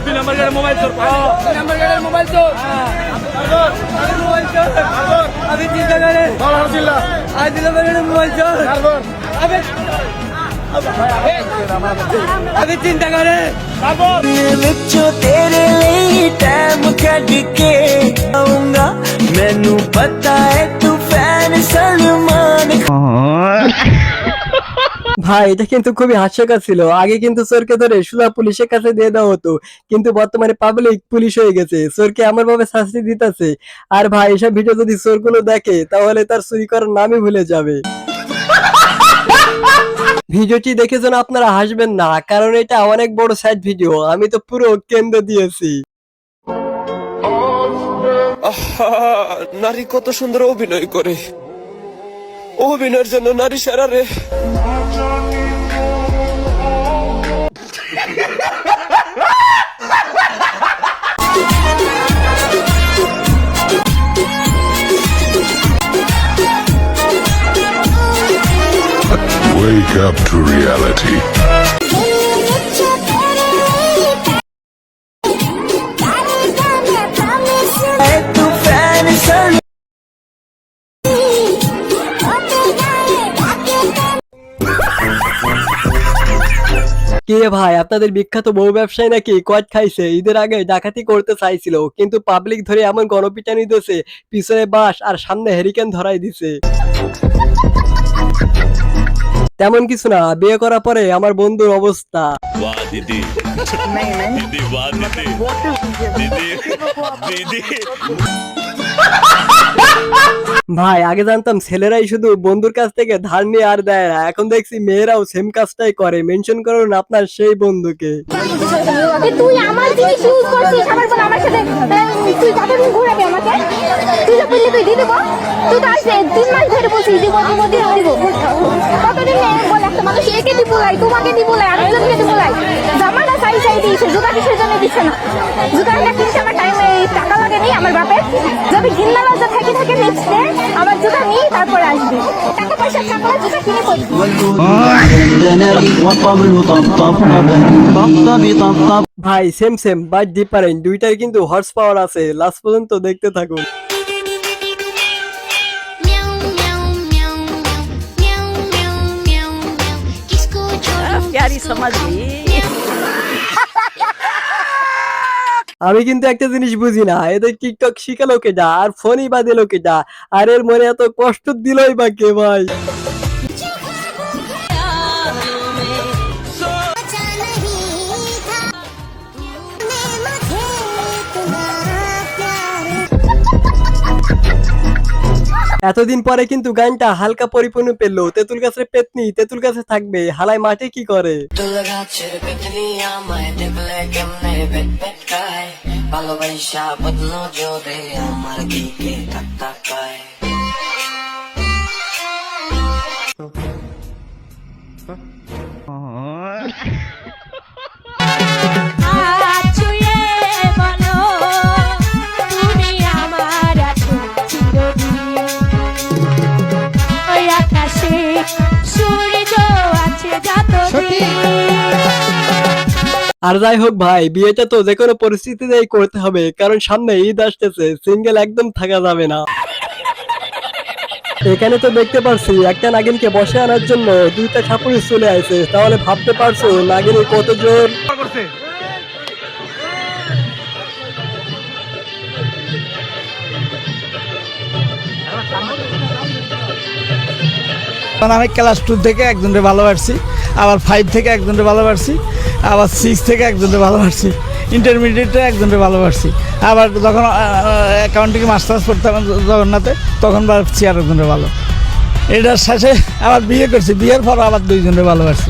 দুই নাম্বার গাড়ি মোবাইল চোর নাম্বার গাড়ির মোবাইল তো আমি মোবাইল চোর আমি চিন্তা করে আজ দিল বেরোলে মোবাইল চোর আমি আমি চিন্তা করে ਵਿੱਚੋਂ ਤੇਰੇ ਲਈ ਟਾਈਮ ਕੱਢ ਕੇ ਆਉਂਗਾ ਮੈਨੂੰ ਪਤਾ ਹੈ ভাই, এটা কিন্তু খুবই হাস্যকর ছিল। আগে কিন্তু চোরকে ধরে সুদা পুলিশের কাছে দিয়ে দেওয়া হতো, কিন্তু বর্তমানে পাবলিক পুলিশ হয়ে গেছে। চোরকে আমার ভাবে শাস্তি দিতেছে। আর ভাই, এসব ভিডিও যদি চোরগুলো দেখে, তাহলে তার চুরি করার নামই ভুলে যাবে। ভিডিওটি দেখে যেন আপনারা হাসবেন না, কারণ এটা অনেক বড় সাইড ভিডিও আমি তো পুরো কেন্দ্র দিয়েছি। নারী কত সুন্দর অভিনয় করে। অভিনয়ের জন্য নারী সেরা রে। Wake up to reality. কে ভাই, আপনাদের বিখ্যাত বহু ব্যবসায়ী নাকি? কট খাইছে। ঈদের আগে ডাকাতি করতে চাইছিল, কিন্তু পাবলিক ধরে এমন গণপিটানি দোষে পিছনে বাস আর সামনে হেরিকেন ধরাই দিছে তেমন কিছু না বিয়ে করার পরে আমার বন্ধুর অবস্থা। ভাই আগে জানতাম ছেলেরাই শুধু বন্ধুর কাছ থেকে ধার নিয়ে আর দেয় না। এখন দেখছি মেয়েরাও সেম কাজটাই করে। মেনশন করুন আপনার সেই বন্ধুকে। তুই আমার জিনিস ইউজ করছিস? আমার পর আমার সাথে তুই কতদিন ঘুরাবি আমাকে? তুই তো পেলে তুই দিয়ে দেবো তুই তো আসলে তিন মাস ধরে বলছিস দিব দিব দিব। ভাই সেম সেম বাট ডিফারেন্ট দুইটার কিন্তু হর্স পাওয়ার আছে। লাস্ট পর্যন্ত দেখতে থাকুন। আমি কিন্তু একটা জিনিস বুঝি না। এদের টিকটক শিখালো কেটা আর ফোনই বাঁধিলো কেটা আর এর মনে এত কষ্ট দিলই বা কে ভাই? এতদিন পরে কিন্তু গানটা হালকা পরিপূর্ণ পেল। তেঁতুল গাছের পেতনি, তেঁতুল গাছে থাকবে। হালাই মাঠে কি করে? ভালোবাসা বদলো জোরে আমার দিকে তাকায় আর যাই হোক ভাই, বিয়েটা তো যে কোনো পরিস্থিতিতেই করতে হবে, কারণ সামনে ঈদ আসতেছে সিঙ্গেল একদম থাকা যাবে না। এখানে তো দেখতে পারছি, একটা নাগিনকে বসে আনার জন্য দুইটা ঠাকুরই চলে আসে তাহলে ভাবতে পারছ নাগিনী কত জোর? কারণ আমি ক্লাস টু থেকে একজনকে ভালোবাসছি আবার ফাইভ থেকে একজনকে ভালোবাসছি আবার সিক্স থেকে একজনকে ভালোবাসছি ইন্টারমিডিয়েটে একজনকে ভালোবাসছি আবার যখন অ্যাকাউন্টিং মাস্টার্স পড়তাম জগন্নাথে, তখন ভাবছি আর একজনকে ভালো। এটার শেষে আবার বিয়ে করছি, বিয়ের পর আবার দুইজনকে ভালোবাসছি